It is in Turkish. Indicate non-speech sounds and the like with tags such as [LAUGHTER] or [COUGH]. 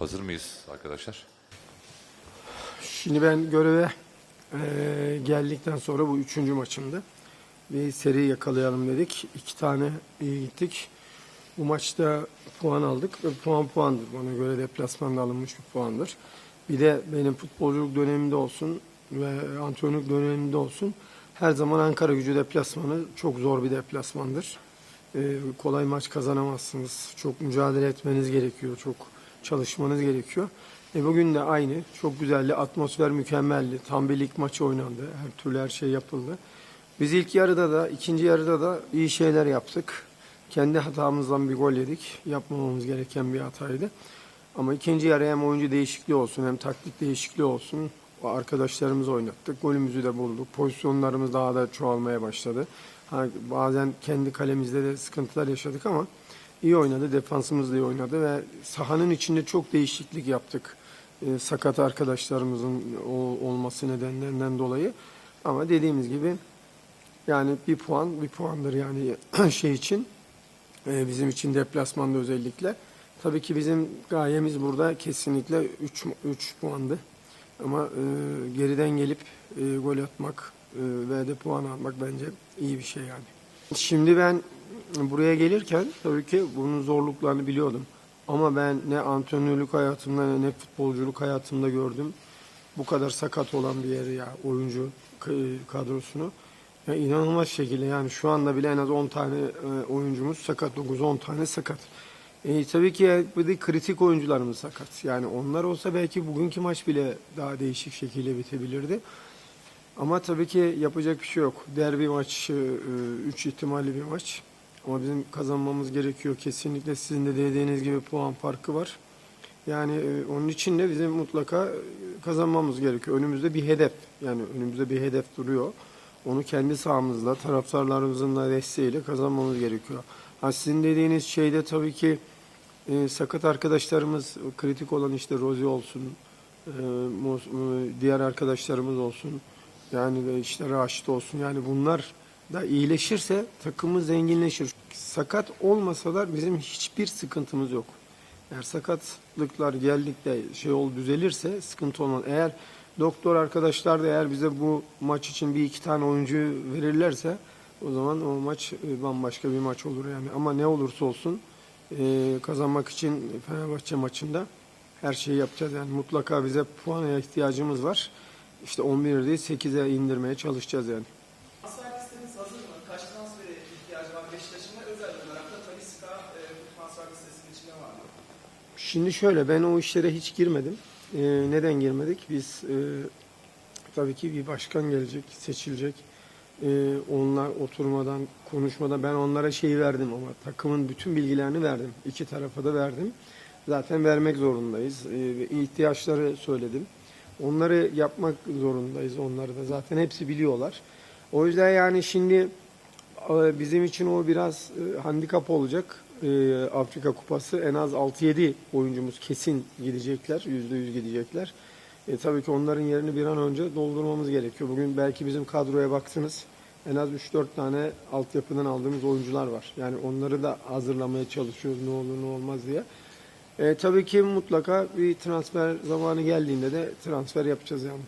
Hazır mıyız arkadaşlar? Şimdi ben göreve eee, geldikten sonra bu üçüncü maçımdı. Bir seri yakalayalım dedik. İki tane iyi gittik. Bu maçta puan aldık ve puan puandır. Bana göre deplasmanda alınmış bir puandır. Bir de benim futbolculuk dönemimde olsun ve antrenörlük dönemimde olsun her zaman Ankara gücü deplasmanı çok zor bir deplasmandır. Ee, kolay maç kazanamazsınız. Çok mücadele etmeniz gerekiyor. Çok çalışmanız gerekiyor. E bugün de aynı. Çok güzeldi. Atmosfer mükemmeldi. Tam bir lig maçı oynandı. Her türlü her şey yapıldı. Biz ilk yarıda da, ikinci yarıda da iyi şeyler yaptık. Kendi hatamızdan bir gol yedik. Yapmamamız gereken bir hataydı. Ama ikinci yarı hem oyuncu değişikliği olsun hem taktik değişikliği olsun. Arkadaşlarımızı oynattık. Golümüzü de bulduk. Pozisyonlarımız daha da çoğalmaya başladı. Ha, bazen kendi kalemizde de sıkıntılar yaşadık ama iyi oynadı. Defansımız da iyi oynadı ve sahanın içinde çok değişiklik yaptık. Ee, sakat arkadaşlarımızın o- olması nedenlerinden dolayı. Ama dediğimiz gibi yani bir puan bir puandır yani [CLEARS THROAT] şey için e, bizim için deplasmanda özellikle. Tabii ki bizim gayemiz burada kesinlikle 3 3 puandı. Ama e, geriden gelip e, gol atmak e, ve de puan almak bence iyi bir şey yani. Şimdi ben buraya gelirken tabii ki bunun zorluklarını biliyordum. Ama ben ne antrenörlük hayatımda ne futbolculuk hayatımda gördüm. Bu kadar sakat olan bir yeri ya oyuncu kadrosunu. Ya inanılmaz şekilde yani şu anda bile en az 10 tane e, oyuncumuz sakat 9-10 tane sakat. E, tabii ki bir de kritik oyuncularımız sakat. Yani onlar olsa belki bugünkü maç bile daha değişik şekilde bitebilirdi. Ama tabii ki yapacak bir şey yok. Derbi maç 3 ihtimalli bir maç. Ama bizim kazanmamız gerekiyor. Kesinlikle sizin de dediğiniz gibi puan farkı var. Yani e, onun için de bizim mutlaka e, kazanmamız gerekiyor. Önümüzde bir hedef. Yani önümüzde bir hedef duruyor. Onu kendi sahamızla, taraftarlarımızın da desteğiyle kazanmamız gerekiyor. Ha, sizin dediğiniz şeyde tabii ki e, sakat arkadaşlarımız kritik olan işte Rozi olsun, e, e, diğer arkadaşlarımız olsun. Yani işte Raşit olsun. Yani bunlar da iyileşirse takımımız zenginleşir. Sakat olmasalar bizim hiçbir sıkıntımız yok. Eğer sakatlıklar geldikte şey ol düzelirse sıkıntı olmaz. Eğer doktor arkadaşlar da eğer bize bu maç için bir iki tane oyuncu verirlerse o zaman o maç e, bambaşka bir maç olur yani. Ama ne olursa olsun e, kazanmak için Fenerbahçe maçında her şeyi yapacağız. Yani mutlaka bize puana ihtiyacımız var. İşte 11 değil 8'e indirmeye çalışacağız yani. Transfer listeniz hazır mı? Kaç transfere ihtiyacı var Beşiktaş'ın ve özel olarak da Talisca e, bu transfer listesinin içinde var mı? Şimdi şöyle ben o işlere hiç girmedim. Ee, neden girmedik? Biz e, tabii ki bir başkan gelecek, seçilecek. Ee, onlar oturmadan, konuşmadan ben onlara şeyi verdim ama takımın bütün bilgilerini verdim. İki tarafa da verdim. Zaten vermek zorundayız. Ve ihtiyaçları söyledim. Onları yapmak zorundayız. Onları da zaten hepsi biliyorlar. O yüzden yani şimdi e, bizim için o biraz e, handikap olacak. E, Afrika Kupası en az 6-7 oyuncumuz kesin gidecekler. %100 gidecekler. E, tabii ki onların yerini bir an önce doldurmamız gerekiyor. Bugün belki bizim kadroya baktınız. En az 3-4 tane altyapıdan aldığımız oyuncular var. Yani onları da hazırlamaya çalışıyoruz ne olur ne olmaz diye. E, tabii ki mutlaka bir transfer zamanı geldiğinde de transfer yapacağız yani.